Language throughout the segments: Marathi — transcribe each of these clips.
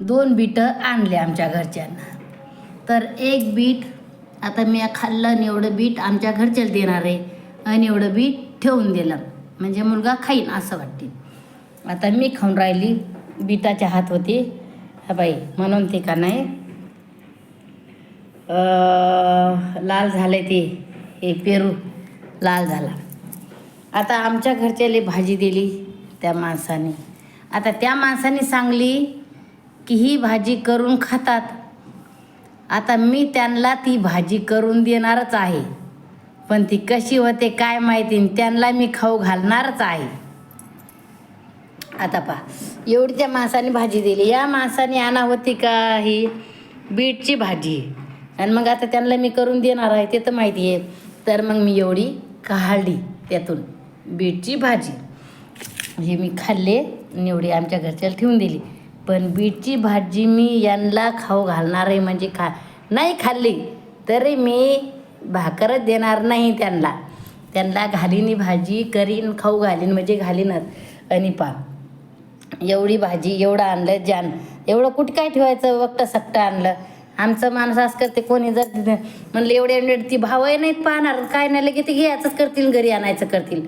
दोन बीटं आणले आमच्या घरच्यांना. तर एक बीट आता मी खाल्लं आणि एवढं बीट आमच्या घरच्याला देणार आहे आणि एवढं बीट ठेवून दिलं. म्हणजे मुलगा खाईन असं वाटते. आता मी खाऊन राहिली बीटाच्या हात होती. हा बाई म्हणून ते का नाही? लाल झाले ते हे पेरू लाल झाला. आता आमच्या घरच्याले भाजी दिली त्या माणसाने. आता त्या माणसाने सांगली की ही भाजी करून खातात. आता मी त्यांना ती भाजी करून देणारच आहे. पण ती कशी होते काय माहिती आणि त्यांना मी खाऊ घालणारच आहे. आता पा एवढी त्या माणसाने भाजी दिली. या माणसाने आणा होती का ही बीटची भाजी. आणि मग आता त्यांना मी करून देणार आहे ते तर माहिती आहे. तर मग मी एवढी काढली त्यातून बीटची भाजी. हे मी खाल्ले आणि एवढी आमच्या घरच्याला ठेवून दिली. पण बीटची भाजी मी यांना खाऊ घालणार आहे म्हणजे खा नाही खाल्ली तरी मी भाकरच देणार नाही त्यांना. त्यांना घालीन भाजी करीन खाऊ घालीन म्हणजे घालीनच. आणि पा एवढी भाजी एवढं आणलं जान एवढं कुठं काय ठेवायचं वक्त सक्ट आणलं? आमचं माणूस असं करते कोणी जर म्हणलं एवढे एवढे ती भावही नाहीत पाहणार काय नाही लगे ते घ्यायचंच करतील घरी आणायचं करतील.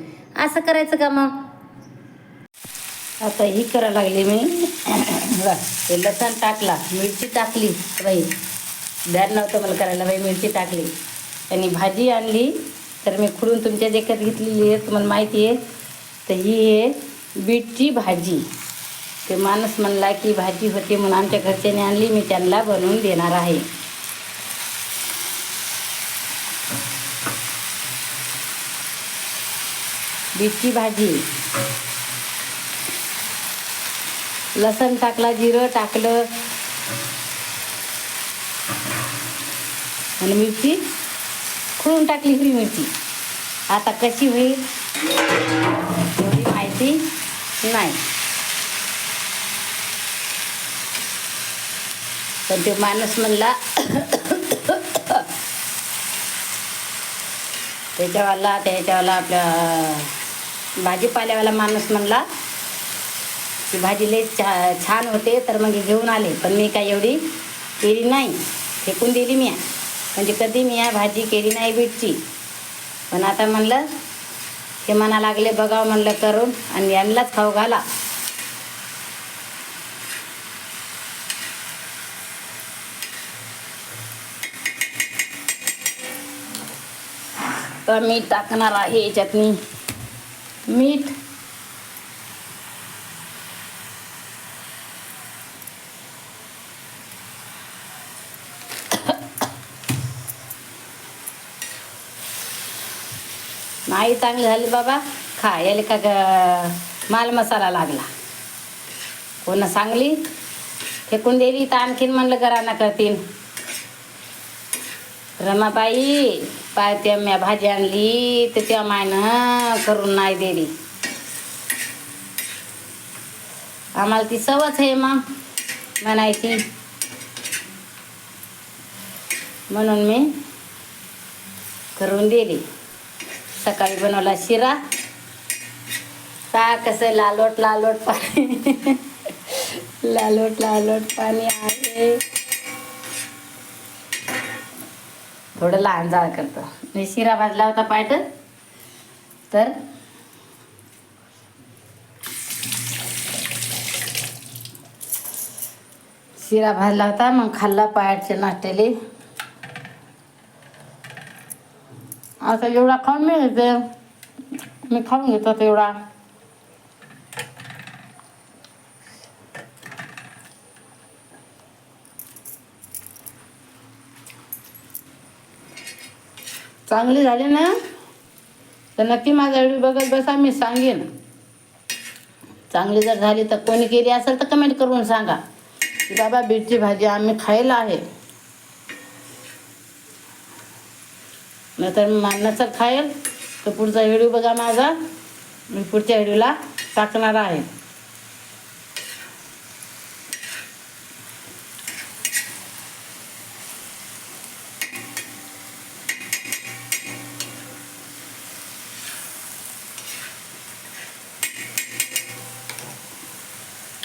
असं करायचं का मग? आता ही करायला लागली मी. बघ, ते लसण टाकला मिरची टाकली बाई. ध्यान नव्हतं मला करायला बाई मिरची टाकली. आणि भाजी आणली तर मी खुडून तुमच्या देखत घेतलेली आहे तुम्हाला माहिती आहे. तर ही आहे बीटची भाजी. ते माणूस म्हणला की भाजी होती म्हणून आमच्या घरच्याने आणली मी त्यांना बनवून देणार आहे. बीटची भाजी. लसण टाकला जिरं टाकलं. आणि मिरची. खुळून टाकली हिरवी मिरची. आता कशी होईल? एवढी माहिती नाही. पण ते माणूस म्हणला त्याच्यावाला त्याच्यावाला आपल्या भाजीपाल्यावाला माणूस म्हणला ती भाजी लई छा छान होते तर मग घेऊन आले. पण मी काय एवढी केली नाही. फेकून दिली मी. म्हणजे कधी मी या भाजी केली नाही बीटची पण आता म्हणलं ते म्हणा लागले बघावं म्हणलं करून आणि यांनाच खाऊ घाला. तर मीठ टाकणार आहे चटणी मीठ नाही चांगली झाली बाबा. खा याले का ग- माल मसाला लागला. कोण सांगली? फेकून दिली तर आणखीन म्हणलं घराना करतील रमाबाई पाय त्या म्या भाजी आणली तर त्या मायनं करून नाही दिली. आम्हाला ती सवच आहे मग म्हणायची. म्हणून मी करून दिली. सकाळी बनवला शिरा. का कसं लालोट लालोट पाणी. लालोट लालोट पाणी आहे. थोडं लहान जाळ करतं. मी शिरा भाजला होता पायट तर शिरा भाजला होता मग खाल्ला पायाटच्या नाश्त्याला. आता एवढा खाऊन मी घेते मी खाऊन घेतो तेवढा चांगली झाली ना तर नक्की माझा व्हिडिओ बघत बसा मी सांगेन चांगली जर झाली तर कोणी केली असेल तर कमेंट करून सांगा की बाबा बीटची भाजी आम्ही खायला आहे नाहीतर मान्नाचं खाईल. तर पुढचा व्हिडिओ बघा माझा. मी पुढच्या व्हिडिओला टाकणार आहे.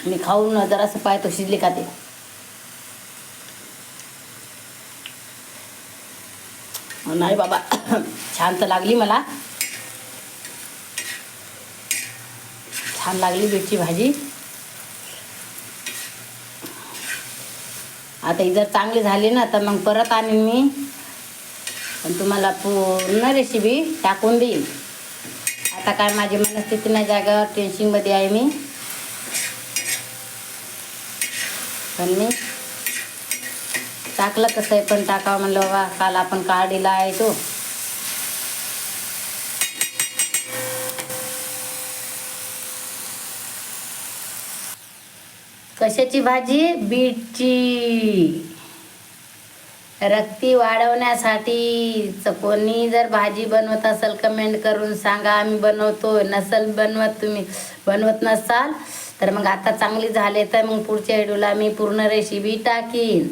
मी खाऊन जरासं पाहतो शिजले का ते? नाही बाबा. छान तर लागली मला. छान लागली बीटची भाजी. आता ही जर चांगली झाली ना तर मग परत आणीन मी. पण तुम्हाला पूर्ण रेसिपी टाकून देईन. आता काय माझी मनस्थिती नाही जागावर टेन्शनमध्ये आहे मी. पण मी टाकलं कसं आहे पण टाकावं म्हणलं बाबा काल आपण काढीला आहे तो. कशाची भाजी? बीटची. रक्ती वाढवण्यासाठी कोणी जर भाजी बनवत असेल कमेंट करून सांगा आम्ही बनवतो नसल बनवत तुम्ही बनवत नसाल तर मग आता चांगली झाले तर मग पुढच्या व्हिडिओला मी पूर्ण रेसिपी टाकीन.